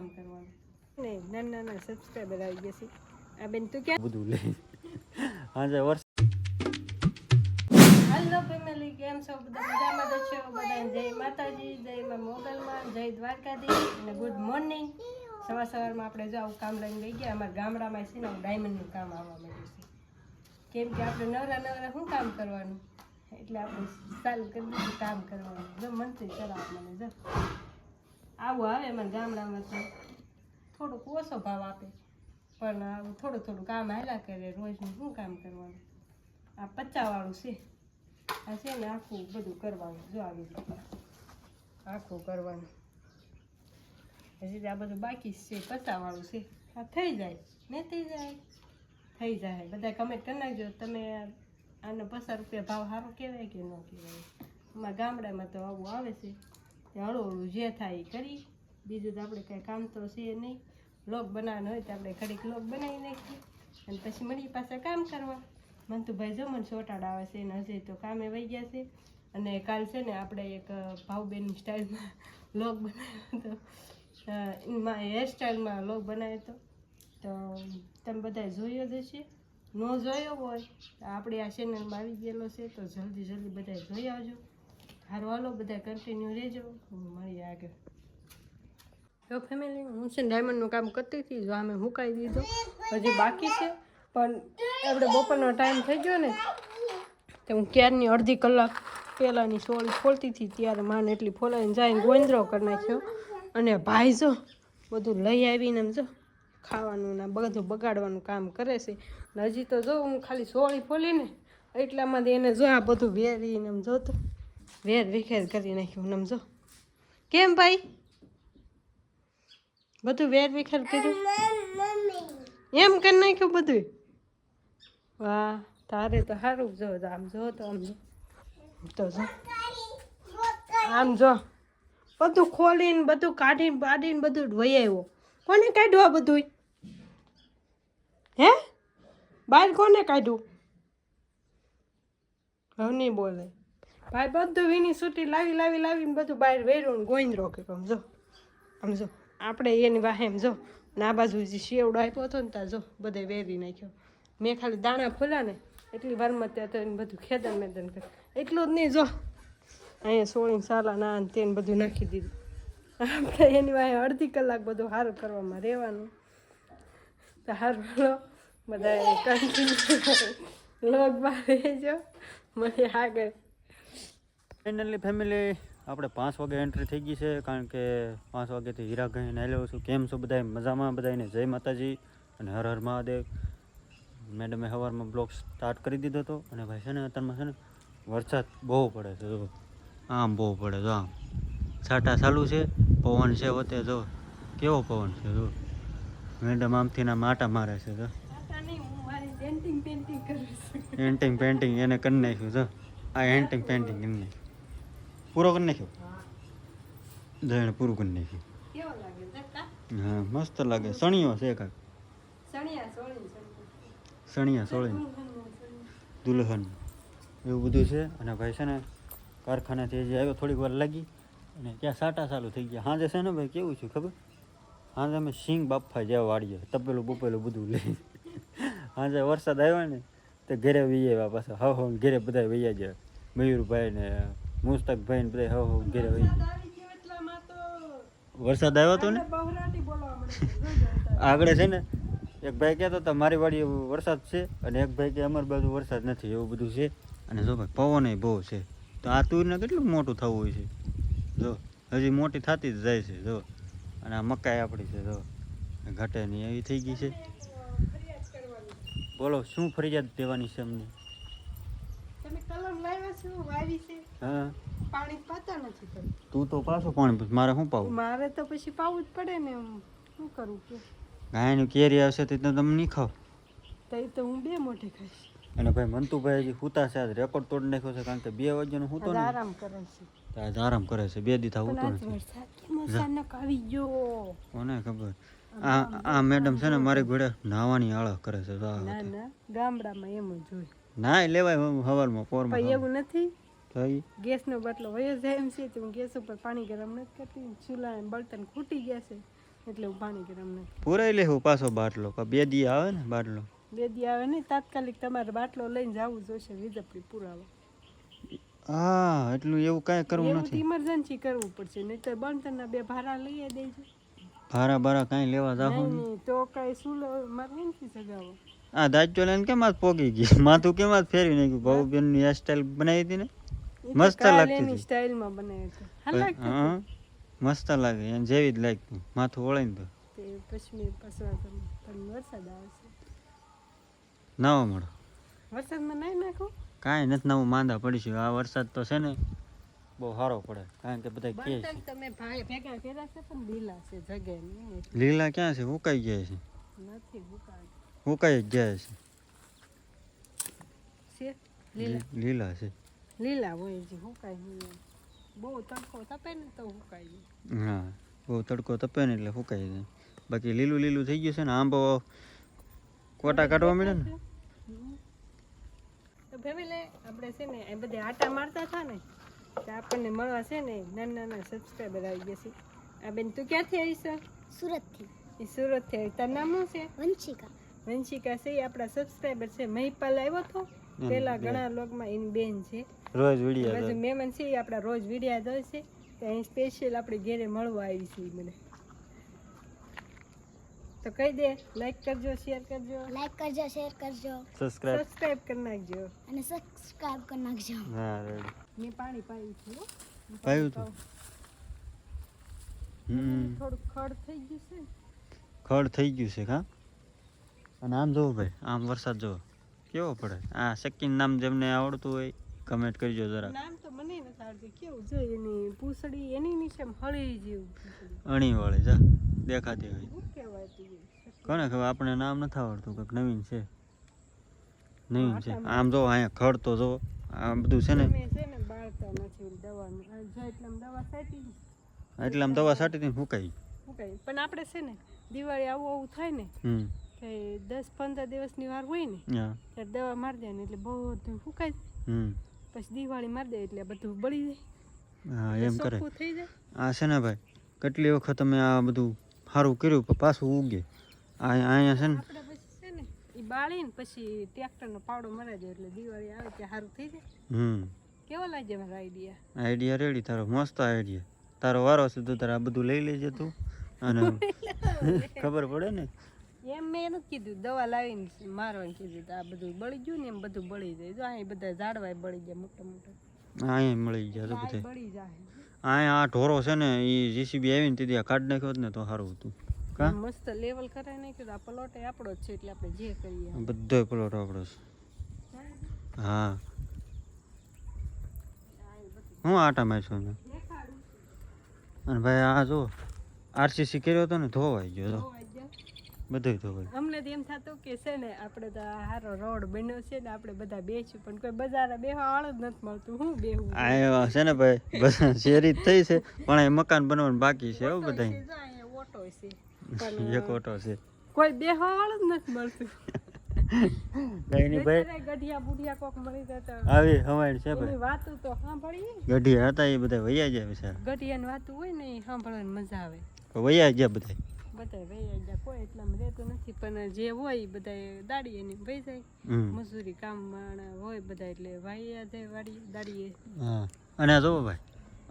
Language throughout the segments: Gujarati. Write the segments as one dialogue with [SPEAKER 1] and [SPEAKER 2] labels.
[SPEAKER 1] કામ કરવાનું. નહીં નાના નાના સબસ્ક્રાઈબર આવી ગયા છે. આ બેન તું ક્યાં?
[SPEAKER 2] બધું લઈ. આજે વર્ષ.
[SPEAKER 1] હેલો ફેમિલી કેમ છો? બધા મજામાં તો છો? બધા જય માતાજી જય માં મોગલમાં જય દ્વારકાધીશ અને ગુડ મોર્નિંગ સવાર સવારમાં આપણે જો આવું કામ લઈને ગઈ ગયા અમારા ગામડામાં છે ને ડાયમંડનું કામ આવવા માંડ્યું છે. કેમ કે આપણે નવરા નવરા શું કામ કરવાનું? એટલે આપણે ચાલુ કરી દીધું કામ કરવાનું. જો મનથી મને જો. આવું આવે અમારા ગામડામાં તો. થોડુંક ઓછો ભાવ આપે. પણ આવું થોડું થોડું કામ હાલ્યા કરે રોજનું શું કામ કરવાનું? આ પચાવાળું છે. આ છે ને આખું બધું કરવાનું, જો આવી રીતે. આખું કરવાનું. હજી આ બધું બાકી છે, પચાવાળું છે. આ થઈ જાય, ને થઈ જાય. થઈ જાય. બધા કમેન્ટ કરી નાખજો, તમે આનો પચાસ રૂપિયા ભાવ સારો કહેવાય કે ન કહેવાય? અમારા ગામડામાં તો આવું આવે છે. હળું હળવું જે થાય એ કરી. બીજું તો આપણે કાંઈ કામ તો છે નહીં. લોક બનાવવાનો હોય તો આપણે ઘડીક લોક બનાવી નાખીએ. અને પછી મળી પાસે કામ કરવા. મને તો ભાઈ જો મને ચોટાડ આવે છે ને હજી તો કામે વહી ગયા છે. અને કાલ છે ને આપણે એક ભાવબેન સ્ટાઇલમાં લોગ બનાવ્યો હતો. એમાં હેરસ્ટાઇલમાં લોગ બનાવ્યો હતો. તો તમે બધા જોયો જ હશે. ન જોયો હોય આપણે આ ચેનલમાં આવી ગયેલો છે. તો જલ્દી જલ્દી બધા જોઈ આવજો. હારું હાલો બધા કન્ટિન્યુ રહેજો. મળીએ આગળ. તો ફેમિલી હું છે ડાયમંડનું કામ કરતી હતી, જો અમે મુકાઈ દીધો. હજી બાકી છે. પણ આપણે બપોરનો ટાઈમ થઈ ગયો ને, તો હું ક્યારની અડધી કલાક પહેલાંની સોળી ફોલતી હતી, ત્યારે માને એટલી ફોલાઈને જાય ગોંદરો કરી નાખ્યો. અને ભાઈ જો, બધું લઈ આવીને એમ જો, ખાવાનું ને બધું બગાડવાનું કામ કરે છે. હજી તો જો હું ખાલી સોળી ફોલીને એટલામાંથી એને જો આ બધું વેરીને એમ જોતો. વેર વિખેર કરી નાખ્યું સમજો કેમ ભાઈ બધું વેર વિખેર કર્યું એમ કરી નાખ્યું બધું વાહ તારે તો સારું જો આમ જો તો આમ જો તો જો આમ જો બધું ખોલીને બધું કાઢીને બાઢીને બધું વહી આવ્યો કોને કાઢ્યું આ બધું હે બહાર કોને કાઢ્યું હવે નહીં બોલે ભાઈ, બધું વીની સૂટી લાવી લાવી, લાવીને બધું બહાર વેર્યું ગોઈંદરો કે આમ જો. આમ આપણે એની વાહે એમ જો, ને બાજુ જે શેવડો આપ્યો હતો ને ત્યાં જો, બધે વેરી નાખ્યો. મેં ખાલી દાણા ફોલ્યા ને, એટલી વારમાં ત્યાં તો એને બધું ખેદન મેદન કરે એટલું જ નહીં, જો. અહીંયા સોળી સાલા ના તેને બધું નાખી દીધું. આપણે એની વાહે અડધી કલાક બધું સારું કરવામાં રહેવાનું. તો સારું બધા કન્ટિન્યુ લોગમાં રહેજો. મને આગળ.
[SPEAKER 2] ફાઇનલી ફેમિલી આપણે પાંચ વાગે એન્ટ્રી થઈ ગઈ છે કારણ કે પાંચ વાગ્યાથી હીરા ગઈને આવ્યો છું. કેમ છો બધા મજામાં? બધાને જય માતાજી અને હર હર મહાદેવ. મેડમે સવારમાં બ્લોગ સ્ટાર્ટ કરી દીધો હતો અને ભાઈ છે ને અત્યારમાં છે ને વરસાદ બહુ પડે છે જો આમ બહુ પડે જો આમ. છાંટા ચાલુ છે પવન છે વતે જો કેવો પવન છે જો મેડમ આમથી ના માટા મારે છે જો
[SPEAKER 1] પેન્ટિંગ પેન્ટિંગ
[SPEAKER 2] એન્ટિંગ પેન્ટિંગ એને કરી નાખ્યું જો આ એન્ટિંગ પેન્ટિંગ નાખ્યું પૂરો કરી નાખ્યો? જઈને પૂરું કરી નાખ્યું. હા મસ્ત લાગે. સણિયો છે કાંક
[SPEAKER 1] સણિયા સોળી
[SPEAKER 2] દુલ્હન. એવું બધું છે. અને ભાઈ છે ને કારખાનાથી જે આવ્યો થોડીક વાર લાગી. અને ત્યાં સાટા ચાલુ થઈ ગયા. હાજે છે ને ભાઈ કેવું છે ખબર? હાજે અમે સિંગ બાફા જેવા વાળીએ તપેલું બપેલું બધું લઈ. સાંજે વરસાદ આવ્યો ને તો ઘરે આવ્યા પાછા. હા હવ ઘરે બધા વૈયા જાય મયુરભાઈ ને મુસ્તકભાઈ ને બધા હવ ઘરે
[SPEAKER 1] તો
[SPEAKER 2] વરસાદ આવ્યો હતો ને? આગળ છે ને એક ભાઈ કહેતો હતા મારી વાડી વરસાદ છે અને એક ભાઈ કે અમારી બાજુ વરસાદ નથી એવું બધું છે. અને જો ભાઈ પવન બહુ છે. તો આ તુરને કેટલું મોટું થવું હોય છે? જો હજી મોટી થતી જ જાય છે જો. અને આ મકાઈ આપણી છે જો. ઘટે નહીં એવી થઈ ગઈ છે. બોલો શું ફરિયાદ દેવાની છે અમને?
[SPEAKER 1] તમે કલમ લાવ્યા છો વાવી છે.
[SPEAKER 2] હા.
[SPEAKER 1] પાણી પાતા નથી તમે.
[SPEAKER 2] તું તો પાછું પાણી મારે શું પાવું?
[SPEAKER 1] મારે તો પછી પાવું જ પડે ને શું કરું કે?
[SPEAKER 2] ગાયનું કેરી આવશે તો તમે નહીં ખાવ.
[SPEAKER 1] તો તો હું બે મોઢે ખાઈશ.
[SPEAKER 2] અને ભાઈ મંતુભાઈ હજી હુતા છે આજ રેકોર્ડ તોડી નાખ્યો છે કારણ કે બે વાગ્યાનો હુતો ને
[SPEAKER 1] આરામ કરે છે.
[SPEAKER 2] આજ આરામ કરે છે બે દીધા
[SPEAKER 1] ગયો.
[SPEAKER 2] કોને ખબર? આ આ મેડમ છે ને મારી ઘોડે નાવાની આળખ કરે છે
[SPEAKER 1] ગામડામાં એમ જ હોય.
[SPEAKER 2] નાય લેવાય હવારમાં
[SPEAKER 1] પણ
[SPEAKER 2] પોરમાં
[SPEAKER 1] એવું નથી?
[SPEAKER 2] તો ઈ?
[SPEAKER 1] ગેસનો બાટલો વયો જાય એમ છે તો હું ગેસ ઉપર પાણી ગરમ નથી કરતી ચૂલા એમ બળતણ ખૂટી ગયા છે એટલે હું પાણી ગરમ નથી
[SPEAKER 2] પૂરાઈ લેવું પાછો બાટલો બે દી આવે ને બાટલો?
[SPEAKER 1] બે દી આવે નહીં તાત્કાલિક તમારે બાટલો લઈને જવું જોઈશે વીજળી પુરાવા.
[SPEAKER 2] હા એટલું એવું કાંઈ કરવું નથી.
[SPEAKER 1] ઇમરજન્સી કરવું પડશે નહીં તો બળતણના બે ભારા લઈ દેજો.
[SPEAKER 2] ભારા ભારા કાંઈ લેવા
[SPEAKER 1] જાવ તો કાંઈ સુલો મારે નથી સગાવો
[SPEAKER 2] આ દાજ્યો લઈને કેમ આજ પોગી ગઈ? માથું કેમ આજ ફેરવી નાખ્યું? ભાऊ બેનની હેરસ્ટાઈલ બનાવી હતી ને? મસ્ત લાગતી હતી.
[SPEAKER 1] સ્ટાઇલમાં બનાવ્યું છે હા લાગતું
[SPEAKER 2] હા. મસ્ત લાગે એને જેવી જ લાગતી. માથું વળાઈને તો.
[SPEAKER 1] પશ્ચિમી પસવા પણ વરસાદ આવશે
[SPEAKER 2] નવો મળો.
[SPEAKER 1] વરસાદમાં નહીં નાખો?
[SPEAKER 2] કાંઈ નથી નવું માંદા પડીશું આ વરસાદ તો છે ને બહુ સારો પડે. કારણ કે બધા
[SPEAKER 1] કે તમે ભાઈ ભેગા કર્યા છે પણ લીલા છે જગ્યા
[SPEAKER 2] લીલા ક્યાં છે? ઉકાઈ ગયા છે.
[SPEAKER 1] નથી ભૂકા
[SPEAKER 2] હુકાઈ જ ગયા છે
[SPEAKER 1] છે લીલા
[SPEAKER 2] લી- લીલા છે
[SPEAKER 1] લીલા હોય જે હુકાય નહીં એમ. બહુ તડકો તપે ને તો હુકાય નહીં.
[SPEAKER 2] હા બહુ તડકો તપે ને એટલે સુકાઈ જાય બાકી લીલું લીલું થઈ ગયું છે ને આંબો કોટા કાઢવા મળે ને
[SPEAKER 1] હમ. તો ફેમિલી આપણે છે ને એ બધે આટા મારતા હતા ને તો આપણને મળવા છે ને નાના નાના સબસ્ક્રાઈબર આવી ગયા છે આ બેન તું ક્યાંથી આવી છે
[SPEAKER 3] સુરતથી
[SPEAKER 1] એ સુરતથી આવી તારું નામ શું છે
[SPEAKER 3] વંશિકા
[SPEAKER 1] વંશિકા છે એ આપણા સબસ્ક્રાઈબર છે. મહિપાલ આવ્યો હતો પેલા ઘણા લોગમાં એની બેન છે.
[SPEAKER 2] રોજ વીડિયો
[SPEAKER 1] મહેમાન છે એ આપણા રોજ વિડિયા જોઈ છે. તો અહીં સ્પેશિયલ આપણે ઘેરે મળવા આવી છે મને. તો કહી દે લાઈક કરજો શેર કરજો.
[SPEAKER 3] લાઈક કરજો શેર કરજો.
[SPEAKER 2] સબસ્ક્રાઇબ
[SPEAKER 1] સબસ્ક્રાઇબ કરી નાખજો.
[SPEAKER 3] અને સબસ્ક્રાઇબ કરી નાખજો.
[SPEAKER 2] હા રેડી
[SPEAKER 1] મેં પાણી પાયું છું હો.
[SPEAKER 2] પાયું તો? હમ.
[SPEAKER 1] થોડું ખડ થઈ ગયું છે.
[SPEAKER 2] ખડ થઈ ગયું છે કા અને આમ જોવો ભાઈ આમ વરસાદ જોવો. કેવો પડે? આ સકીન નામ જેમને આવડતું હોય કમેન્ટ કરજો જરા
[SPEAKER 1] નામ તો મને નથી આવડતું. કેવું? જો એની પૂંછડી એની નીચે હળી જેવું
[SPEAKER 2] અણી વાળી જા દેખાતી હોય? કોને ખબર? આપણે નામ નથી આવડતું કંઈક નવીન છે. નવીન છે. આમ જો અહીંયા ખડ તો જો આ બધું છે ને?
[SPEAKER 1] એટલે આમ દવા સાટી
[SPEAKER 2] દઈને સુકાઈ
[SPEAKER 1] પણ આપણે છે ને દિવાળી આવું આવું થાય ને કે દસ પંદર દિવસની વાર હોય ને ત્યારે દવા મારી દે ને એટલે બધું જાય. પછી દિવાળી મારી દે એટલે બધું બળી જાય.
[SPEAKER 2] હા એમ કરે.
[SPEAKER 1] થઈ જાય.
[SPEAKER 2] આ છે ને ભાઈ કેટલી વખત તમે આ બધું સારું કર્યું પણ પાછું ઉગે. આ અહીંયા છે ને
[SPEAKER 1] આપણે પછી છે ને એ બાળીને પછી ટ્રેક્ટરનો પાવડો મરાઈ જાય એટલે દિવાળી આવે ત્યાં સારું થઈ જાય.
[SPEAKER 2] હમ.
[SPEAKER 1] કેવો લાગે મારો આઈડિયા
[SPEAKER 2] આઈડિયા રેડી તારો મસ્ત આઈડિયા તારો વારો છે તો તારે આ બધું લઈ લેજે તું. અને ખબર પડે ને?
[SPEAKER 1] એમ મેં નથી કીધું દવા લાવીને મારવાનું કીધું આ બધું બળી ગયું ને એમ બધું બળી જાય. જો અહીં બધા ઝાડવાય બળી ગયા મોટા મોટા.
[SPEAKER 2] અહીંયા મળી ગયા બધે.
[SPEAKER 1] બળી જાય.
[SPEAKER 2] અહીંયા આ ઢોરો છે ને એ જીસીબી આવીને તેથી આ કાઢ નાખ્યો ને તો સારું હતું. કા?
[SPEAKER 1] મસ્ત લેવલ કરાય નહીં કીધું આ પલોટ આપણો જ છે એટલે આપણે જે કરીએ.
[SPEAKER 2] બધો પ્લોટ આપણો છે. હા. હું આટા મારશું ને અને ભાઈ આ જો આરસીસી કર્યો હતો ને ધોવાઈ ગયો તો
[SPEAKER 1] ધોવાઈ જાય.
[SPEAKER 2] બધું ધોવાઈ
[SPEAKER 1] અમને તો એમ થતું કે છે ને આપણે તો હારો રોડ બન્યો છે ને આપણે બધા બેસું પણ કોઈ બજાર બેહવા વાળો જ નથી મળતું. હું બેહું?
[SPEAKER 2] આ છે ને ભાઈ બધા શેરી થઈ છે પણ એ મકાન બનવાનું બાકી છે એવું બધા
[SPEAKER 1] ઓટો છે.
[SPEAKER 2] એક ઓટો છે.
[SPEAKER 1] કોઈ બેહવા વાળો જ નથી મળતું. ગઢિયા બુઢિયા કોક મળી જતા
[SPEAKER 2] આવી હવાઈ છે ભાઈ.
[SPEAKER 1] વાતું તો સાંભળીએ.
[SPEAKER 2] ગઢિયા હતા એ બધા વૈયા ગયા બિચારા
[SPEAKER 1] ગઢિયાની વાતું હોય ને એ સાંભળવાની મજા આવે.
[SPEAKER 2] વૈયા ગયા બધા
[SPEAKER 1] બધા વૈયા જાય કોઈ એટલામાં રહેતું નથી પણ જે હોય બધા દાડી ને વહી જાય. મજૂરી કામ હોય બધા એટલે વાયા જાય વાડી દાડીએ.
[SPEAKER 2] હા. અને જોવો ભાઈ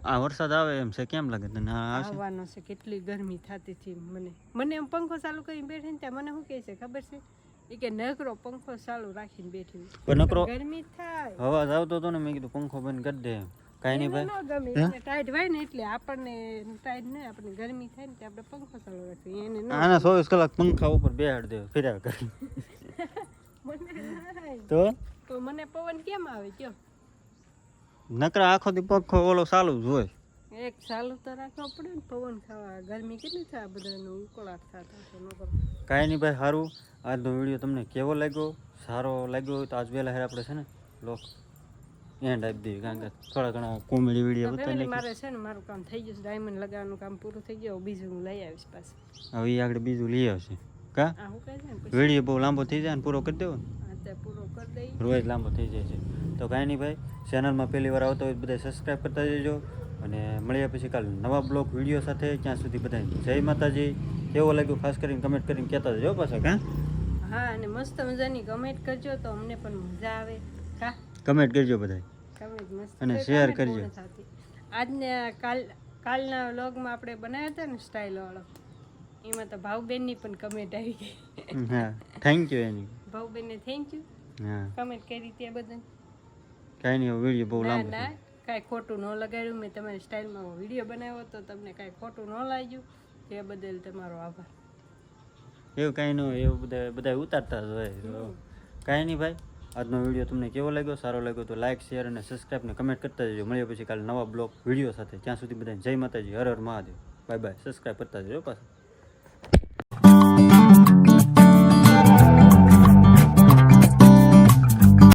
[SPEAKER 2] આ વરસાદ આવે એમ છે કેમ લાગે તને?
[SPEAKER 1] આવવાનો છે કેટલી ગરમી થતી હતી મને. મને એમ પંખો ચાલુ કરીને બેઠી ને ત્યાં મને શું કહે છે ખબર છે? કે નકરો પંખો ચાલુ રાખીને બેઠી
[SPEAKER 2] પણ નકરો
[SPEAKER 1] ગરમી થાય.
[SPEAKER 2] અવાજ આવતો હતો ને મેં કીધું પંખો બંધ કરી દે એમ. કાંઈ નહીં ભાઈ.
[SPEAKER 1] ટાઈટ હોય ને એટલે આપણને ટાઈટ નહીં આપણને ગરમી થાય ને આપણે પંખો ચાલુ રાખીએ એને
[SPEAKER 2] આના ચોવીસ કલાક પંખા ઉપર બેહાડ દે ફેર્યા કરી. તો?
[SPEAKER 1] તો મને પવન કેમ આવે કયો?
[SPEAKER 2] નકરા આખો દી પંખો ઓલો ચાલુ જ હોય.
[SPEAKER 1] એક ચાલુ તો રાખવો પડે ને પવન ખાવા. ગરમી કેટલી થાય બધાનો? ઉકળાટ થતા
[SPEAKER 2] કાંઈ નહીં ભાઈ સારું આજનો વીડિયો તમને કેવો લાગ્યો? સારો લાગ્યો હોય તો આજ વહેલા હેર આપણે છે ને લોક એન્ડ આપી દેવી કારણ કે થોડા ઘણા કોમેડી વીડિયો બતાવી
[SPEAKER 1] મારે છે ને મારું કામ થઈ ગયું છે ડાયમંડ લગાવવાનું કામ પૂરું થઈ ગયું બીજું હું લઈ આવીશ પાછું.
[SPEAKER 2] હવે એ આગળ બીજું લઈ આવશે. કા? વીડિયો બહુ લાંબો થઈ જાય ને પૂરો કરી દેવો રોજ લાંબો થઈ જાય છે. તો કાંઈ નહીં ભાઈ ચેનલમાં પહેલી વાર આવતો હોય બધા સબસ્ક્રાઈબ કરતા જજો. અને મળ્યા પછી કાલ નવા બ્લોગ વીડિયો સાથે ત્યાં સુધી બધા જય માતાજી. કેવો લાગ્યું? ખાસ કરીને કમેન્ટ કરીને કહેતા જજો પાછા કાં?
[SPEAKER 1] હા અને મસ્ત મજાની કમેન્ટ કરજો તો અમને પણ મજા આવે. કા?
[SPEAKER 2] કમેન્ટ કરજો
[SPEAKER 1] મસ્ત
[SPEAKER 2] અને
[SPEAKER 1] શેર
[SPEAKER 2] કરજો.
[SPEAKER 1] આજને કાલ કાલના વ્લોગમાં આપણે બનાવ્યા હતા ને સ્ટાઇલ વાળો એમાં તો ભાવબેનની પણ કમેન્ટ આવી ગઈ.
[SPEAKER 2] હા. Thank you Annie.
[SPEAKER 1] ભાવબેનને thank you
[SPEAKER 2] હા.
[SPEAKER 1] કમેન્ટ કરી તે બધાને.
[SPEAKER 2] કાંઈ નહીં વીડિયો બહુ લાંબો
[SPEAKER 1] ના. કાંઈ ખોટું ન લગાડ્યું. મેં તમારી સ્ટાઇલમાં વીડિયો બનાવ્યો તો તમને કાંઈ ખોટું ન લાગ્યું. તે બદલ તમારો આભાર.
[SPEAKER 2] એવું કાંઈ ન એવું બધા બધા ઉતારતા જ હોય. કાંઈ નહીં ભાઈ. આજનો વીડિયો તમને કેવો લાગ્યો? સારો લાગ્યો તો લાઇક શેર અને સબસ્ક્રાઈબ ને કમેન્ટ કરતા જજો. મળીએ પછી કાલે નવા બ્લોગ, વીડિયો સાથે. ત્યાં સુધી બધાને જય માતાજી, હર હર મહાદેવ. બાય બાય સબસ્ક્રાઈબ કરતા જજો પાછા.